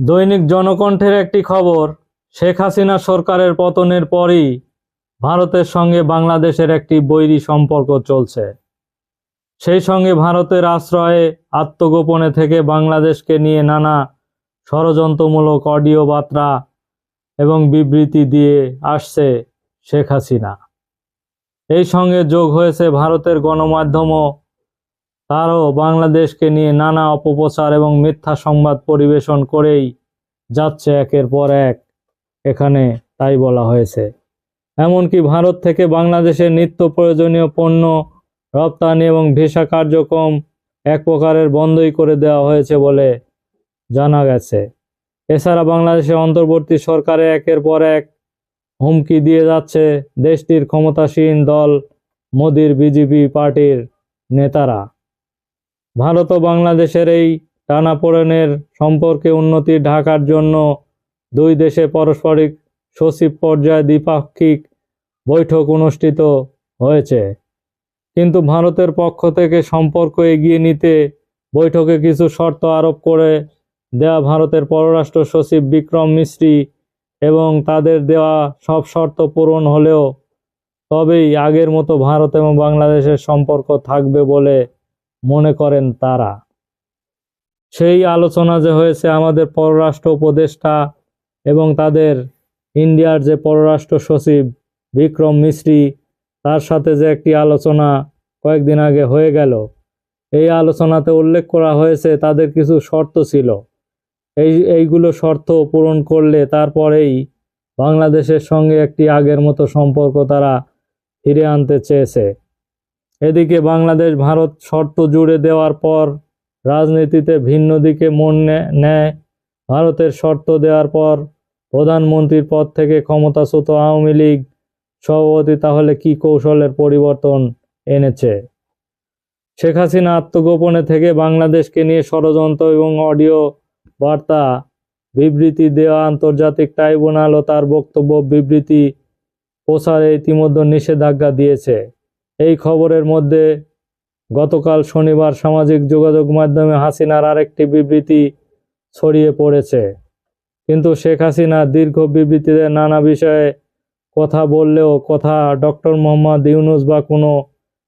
দৈনিক জনকণ্ঠের একটি খবর, শেখ হাসিনা সরকারের পতনের পরই ভারতের সঙ্গে বাংলাদেশের একটি বৈরী সম্পর্ক চলছে। সেই সঙ্গে ভারতের আশ্রয়ে আত্মগোপনে থেকে বাংলাদেশকে নিয়ে নানা ষড়যন্ত্রমূলক অডিও বার্তা এবং বিবৃতি দিয়ে আসছে শেখ হাসিনা। এই সঙ্গে যোগ হয়েছে ভারতের গণমাধ্যমও তারও বাংলাদেশকে নিয়ে নানা অপপ্রচার এবং মিথ্যা সংবাদ পরিবেশন করেই যাচ্ছে একের পর এক। এখানে তাই বলা হয়েছে। এমনকি ভারত থেকে বাংলাদেশের নিত্য প্রয়োজনীয় পণ্য রপ্তানি এবং ভিসা কার্যক্রম এক প্রকারের বন্ধই করে দেওয়া হয়েছে বলে জানা গেছে। এছাড়া বাংলাদেশের অন্তর্বর্তী সরকারে একের পর এক হুমকি দিয়ে যাচ্ছে দেশটির ক্ষমতাসীন দল, মোদির বিজেপি পার্টির নেতারা। ভারত ও বাংলাদেশের এই টানাপোড়েনের সম্পর্কে উন্নতি ঢাকার জন্য দুই দেশে পারস্পরিক সচিব পর্যায়ে দ্বিপাক্ষিক বৈঠক অনুষ্ঠিত হয়েছে। কিন্তু ভারতের পক্ষ থেকে সম্পর্ক এগিয়ে নিতে বৈঠকে কিছু শর্ত আরোপ করে দেয়া ভারতের পররাষ্ট্র সচিব বিক্রম মিস্ত্রি এবং তাদের দেওয়া সব শর্ত পূরণ হলেও তবেই আগের মতো ভারত এবং বাংলাদেশের সম্পর্ক থাকবে বলে মনে করেন তারা। সেই আলোচনা যে হয়েছে আমাদের পররাষ্ট্র উপদেষ্টা এবং তাদের ইন্ডিয়ার যে পররাষ্ট্র সচিব বিক্রম মিশ্রি তার সাথে যে একটি আলোচনা কয়েকদিন আগে হয়ে গেল, এই আলোচনাতে উল্লেখ করা হয়েছে তাদের কিছু শর্ত ছিল। এই, এইগুলো শর্ত পূরণ করলে তারপরেই বাংলাদেশের সঙ্গে একটি আগের মতো সম্পর্ক তারা ফিরে আনতে চেয়েছে। এদিকে বাংলাদেশ, ভারত শর্ত জুড়ে দেওয়ার পর রাজনীতিতে ভিন্ন দিকে মন নেয়। ভারতের শর্ত দেওয়ার পর প্রধানমন্ত্রীর পদ থেকে ক্ষমতাচ্যুত আওয়ামী লীগ সভাপতি তাহলে কি কৌশলের পরিবর্তন এনেছে? শেখ হাসিনা আত্মগোপনে থেকে বাংলাদেশকে নিয়ে ষড়যন্ত্র এবং অডিও বার্তা বিবৃতি দেওয়া আন্তর্জাতিক ট্রাইব্যুনাল ও তার বক্তব্য বিবৃতি প্রচারে ইতিমধ্যে নিষেধাজ্ঞা দিয়েছে। এই খবরের মধ্যে গতকাল শনিবার সামাজিক যোগাযোগ মাধ্যমে হাসিনার আরেকটি বিবৃতি ছড়িয়ে পড়েছে। কিন্তু শেখ হাসিনা দীর্ঘ বিবৃতিতে নানা বিষয়ে কথা বললেও কথা ডক্টর মোহাম্মদ ইউনুস বা কোনো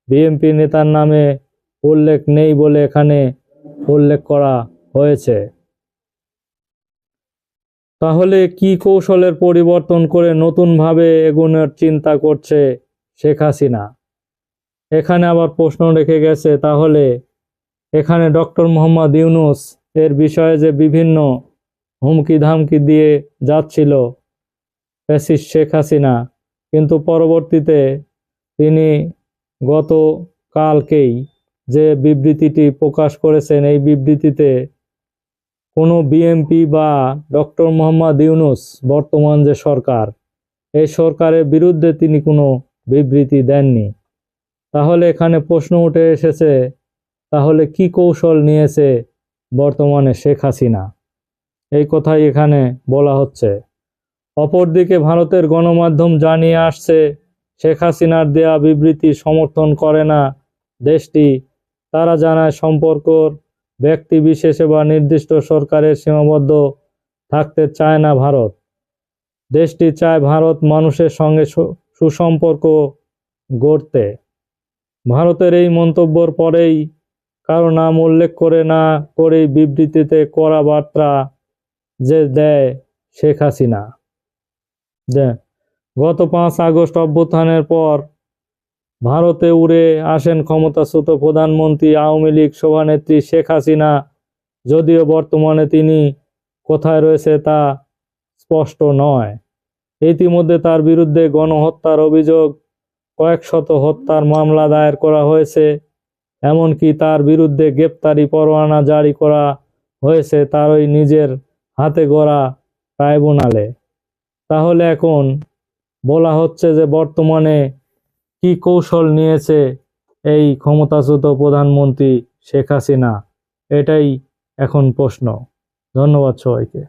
বিএনপি নেতার নামে উল্লেখ নেই বলে এখানে উল্লেখ করা হয়েছে। তাহলে কি কৌশলের পরিবর্তন করে নতুনভাবে এগুনের চিন্তা করছে শেখ হাসিনা? এখানে আবার প্রশ্ন রেখে গেছে, তাহলে এখানে ডক্টর মোহাম্মদ ইউনুস এর বিষয়ে যে বিভিন্ন হুমকি ধামকি দিয়ে যাচ্ছিল ফ্যাসিস্ট শেখ হাসিনা, কিন্তু পরবর্তীতে তিনি গত কালকেই যে বিবৃতিটি প্রকাশ করেছেন, এই বিবৃতিতে কোনো বিএমপি বা ডক্টর মোহাম্মদ ইউনুস বর্তমান যে সরকার, এই সরকারের বিরুদ্ধে তিনি কোনো বিবৃতি দেননি। তাহলে এখানে প্রশ্ন উঠে এসেছে, তাহলে কি কৌশল নিয়েছে বর্তমানে শেখ হাসিনা? এই কথাই এখানে বলা হচ্ছে। অপরদিকে ভারতের গণমাধ্যম জানিয়ে আসছে, শেখ হাসিনার দেয়া বিবৃতি সমর্থন করে না দেশটি। তারা জানায় সম্পর্কর ব্যক্তি বিশেষে বা নির্দিষ্ট সরকারের সীমাবদ্ধ থাকতে চায় না ভারত। দেশটি চায় ভারত মানুষের সঙ্গে সুসম্পর্ক গড়তে। ভারতের এই মন্তব্যর পরেই কারও নাম উল্লেখ করে না করেই বিবৃতিতে কড়া বার্তা যে দেয় শেখ হাসিনা। গত পাঁচ আগস্ট অভ্যুত্থানের পর ভারতে উড়ে আসেন ক্ষমতাচ্যুত প্রধানমন্ত্রী আওয়ামী লীগ সভানেত্রী শেখ হাসিনা। যদিও বর্তমানে তিনি কোথায় রয়েছে তা স্পষ্ট নয়। ইতিমধ্যে তার বিরুদ্ধে গণহত্যার অভিযোগ কয়েক শত হত্যার মামলা দায়ের করা হয়েছে, এমনকি তার বিরুদ্ধে গ্রেপ্তারি পরোয়ানা জারি করা হয়েছে তার ওই নিজের হাতে গড়া ট্রাইব্যুনালে। তাহলে এখন বলা হচ্ছে যে বর্তমানে কি কৌশল নিয়েছে এই ক্ষমতাচ্যুত প্রধানমন্ত্রী শেখ হাসিনা? এটাই এখন প্রশ্ন। ধন্যবাদ সবাইকে।